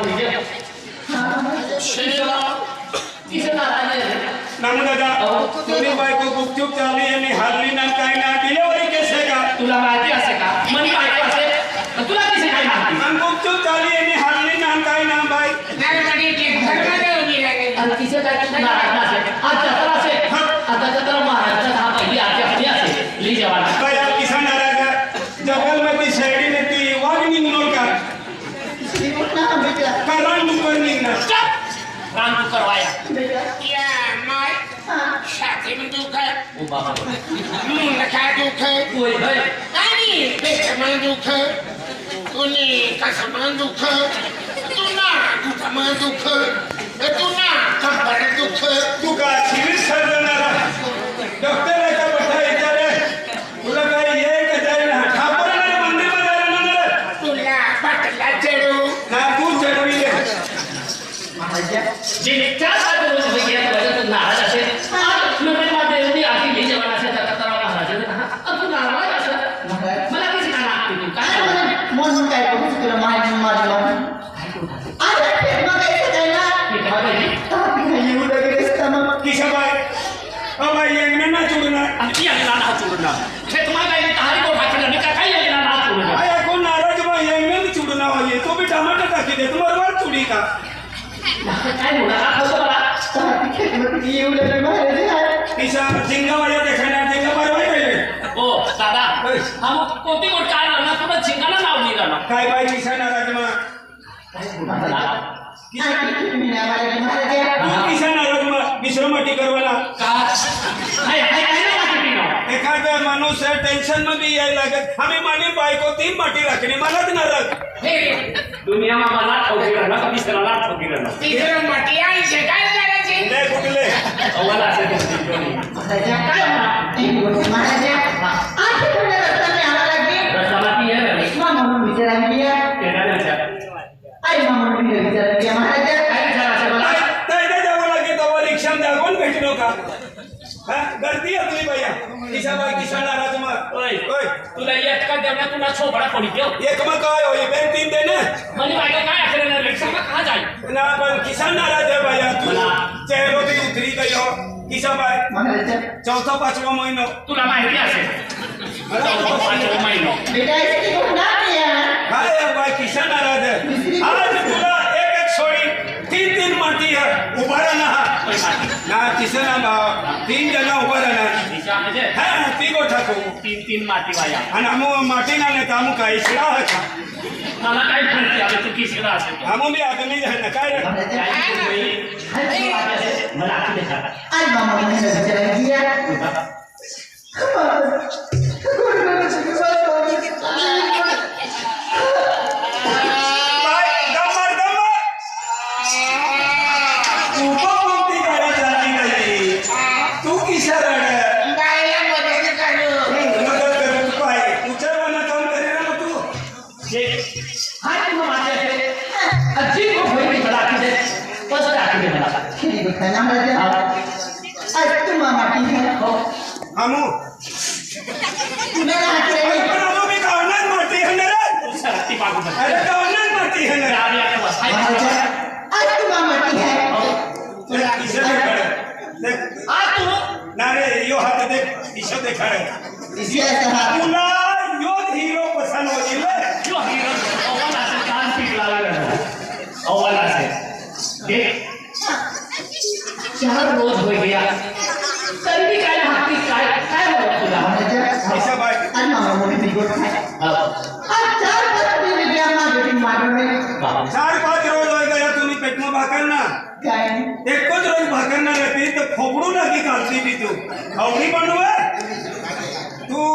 कोणी दे तिचं नाराज़ आहे नामू दादा अहो. तुम्ही बायको गुपचूप चालली आणि हारली ना राम तू करवाया ओ बाबा होय होय तू का सिव्हिल सर्जन जे त्यासाठी रोज वगैरे बघत नाराज़ असेल आज लोकांमध्ये एवढी आधी ली जेवण असेल तर कतरा महाराज तू नाराज़ असेल मला खाना आपली तू काय किशाबाई अबा येंगणे ना चुडणार आणि यांना ना चुडणार हे तुम्हाला काही तहारी को। हो दादा. हा मग कोणती गोष्ट काय राहणार तुला झिंगाला नाव नाही राहणार काय बाई किसा नाराज़ मा तू किसा नाराज़ मा विश्रमटी करवाला. काय काय काय नाही माहिती नाव माणूस है टेंशन में भी यायला लागत। आम्ही मानी बायको तीन माटी राखणी मलाच नाराज़ दुनिया में मला ठोकी राहणार कधी सराला ठोकी राहणार लय कुठले अव्वल असेल काय रत्नाला ती आहे काय विचार असेल मला ताईने जावं लागे। तेव्हा रिक्षा जागून भेटलो का? हा गर्दी आहे तुम्ही भैया। किसा बाई किसा नाराज़ मा ओय ओय तुला एक का देवना तुला छोपडा पडी देव एक मग काय होई बेन तीन दे ना म्हणजे बायको काय असेल रिक्षा में कहा जाईल ना पण किसान नाराज़ आहे भैया तू मला. चेहरो ती उतरी गई हो किसा बाई चौथा पाचवा महिनो। तुला माहिती असेल पाचवा महिना। काय आहे बाई किसान नाराज़ आहे आज तुला एक एक सोडी तीन तीन माती है। उभा ना तिसरं ना भाव तीन उभा राहणार तिच्या म्हणजे हा ती गोठा खाऊ तीन तीन माती बाया आणि आमू माटी ना नाही तर आमू काय शिळा होता मला काय म्हणते अरे तू किसला असेल आमू मी आदमी आहे ना काय रे मला आखी देखा बाय दमर दमर तू पण कोणती गाडी चालली नाही तू किशा रड मदत कर तू काय उचलवाना काम करे ना मग तू जे हाय तू माझ्या असेल अजी को होई मला आखी दे। बस आखी दे मला हो आमू पण आमू मी गावनात माती आहे ना रे तू सरती मागू बस अरे गावनात माती आहे ना आधी आता बस। हाय तुला किशा देखाड देख आज तू ना रे यो हात देख किशा देखाड तुला योच चार रोज हो गया। तरी भी काय काय काय होत तुला किशा बाय बाबा चार पाच रोज होय गया तुम्ही पेटमा भाकर ना। एकच रोज भाकर ना रहती तर खोपडू लागी कालती बी तू। आवडी बनवे तू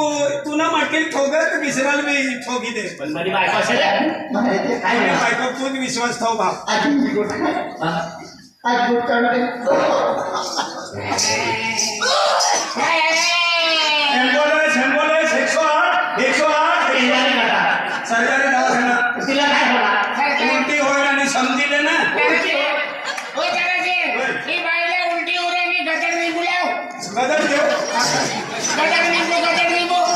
तू ना माटकेल ठोगा तर विसराल मी ठोगी दे. पण माझी बायको असेल. काय? आणि नाही. बायको तूच विश्वास ठेव भाव हा? एम्बुलन्स एम्बुलन्स एकशे आठ एकशे आठ शेजारी गटा. सरकारी दवाखाना. तिला काय होणार उलटी होईल आणि समजिले ना. गदर देव काय, गदर